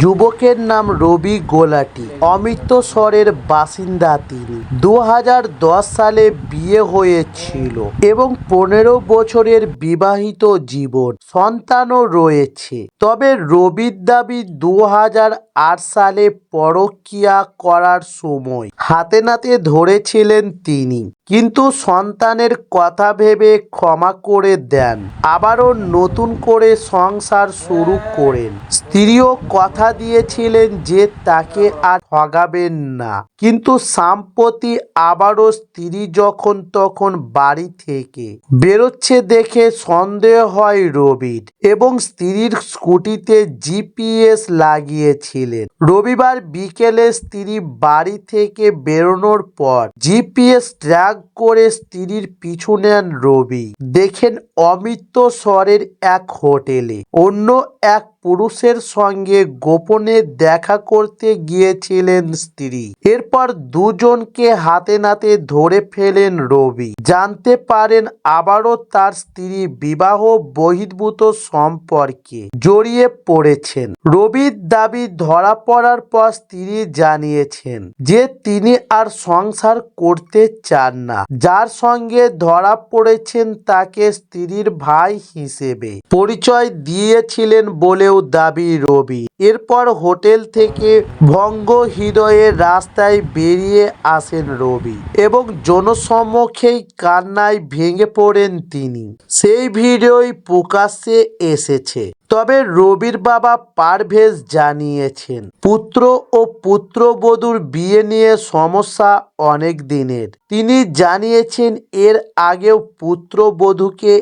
যুবকের নাম রবি গোলাটি অমৃতসরের বাসিন্দা তিনি। দু হাজার দশ সালে বিয়ে হয়েছিল এবং পনেরো বছরের বিবাহিত জীবন সন্তানও রয়েছে। তবে রবির দাবি দু হাজার আট সালে পরকীয়া করার সময় হাতে নাতে ধরেছিলেন তিনি। কিন্তু সন্তানের কথা ভেবে ক্ষমা করে দেন। আবারও নতুন করে সংসার শুরু করেন। স্ত্রীও কথা দিয়েছিলেন যে তাকে আর ঠগাবেন না। কিন্তু সাম্প্রতি আবারও স্ত্রী যখন তখন বাড়ি থেকে বেরোচ্ছে দেখে সন্দেহ হয় রবির এবং স্ত্রীর স্কুটিতে জিপিএস লাগিয়েছিলেন। রবিবার বিকেলে স্ত্রী বাড়ি থেকে বেরোনোর পর জিপিএস ট্র্যাক করে স্ত্রীর পিছু নেন রবি। দেখেন অমৃতসরের এক হোটেলে। অন্য এক পুরুষের সঙ্গে গোপনে দেখা করতে গিয়েছিলেন স্ত্রী। এরপর দুজনকে হাতে নাতে ধরে ফেলেন রবি। জানতে পারেন আবারও তার স্ত্রী বিবাহ বহির্ভূত সম্পর্কে জড়িয়ে পড়েছেন। রবির দাবি ধরা পড়ার পর স্ত্রী জানিয়েছেন যে তিনি আর সংসার করতে চান না। যার সঙ্গে ধরা পড়েছেন তাকে স্ত্রীর ভাই হিসেবে পরিচয় দিয়েছিলেন বলেও দাবি রবি। এরপর হোটেল থেকে ভঙ্গ হৃদয়ের রাস্তায় বেরিয়ে আসেন রবি এবং জনসম্মুখেই কান্নায় ভেঙে পড়েন তিনি। সেই ভিডিওই প্রকাশ্যে এসেছে। তবে রবির বাবা পারভেজ জানিয়েছেন, পুত্র ও পুত্রবধূর বিয়ে নিয়ে সমস্যা অনেক দিনের। তিনি জানিয়েছেন, এর আগেও পুত্রবধূকে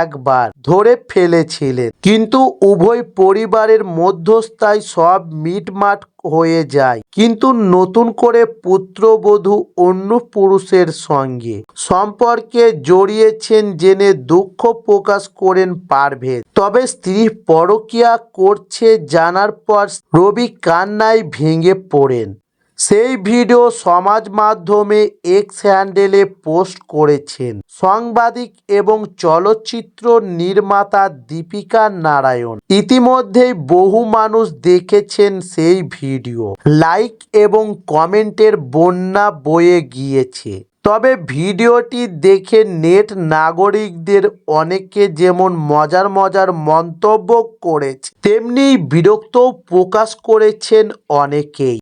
একবার ধরে ফেলেছিলেন। কিন্তু উভয় পরিবারের মধ্যস্থায় সব মিটমাট হয়ে যায়। কিন্তু নতুন করে পুত্রবধূ অন্য পুরুষের সঙ্গে সম্পর্কে জড়িয়েছেন জেনে দুঃখ প্রকাশ করেন পারভেজ। তবে স্ত্রী পরকিয়া করছে জানার পর রবি কান্নায় ভেঙে পড়েন। সেই ভিডিও সমাজ মাধ্যমে এক্স হ্যান্ডেলে পোস্ট করেছেন। সাংবাদিক এবং চলচ্চিত্র নির্মাতা দীপিকা নারায়ণ। ইতিমধ্যেই বহু মানুষ দেখেছেন সেই ভিডিও। লাইক এবং কমেন্টের বন্যা বয়ে গিয়েছে। তবে ভিডিওটি দেখে নেট নাগরিকদের অনেকে যেমন মজার মজার মন্তব্য করেছে, তেমনি বিরক্তও প্রকাশ করেছেন অনেকেই।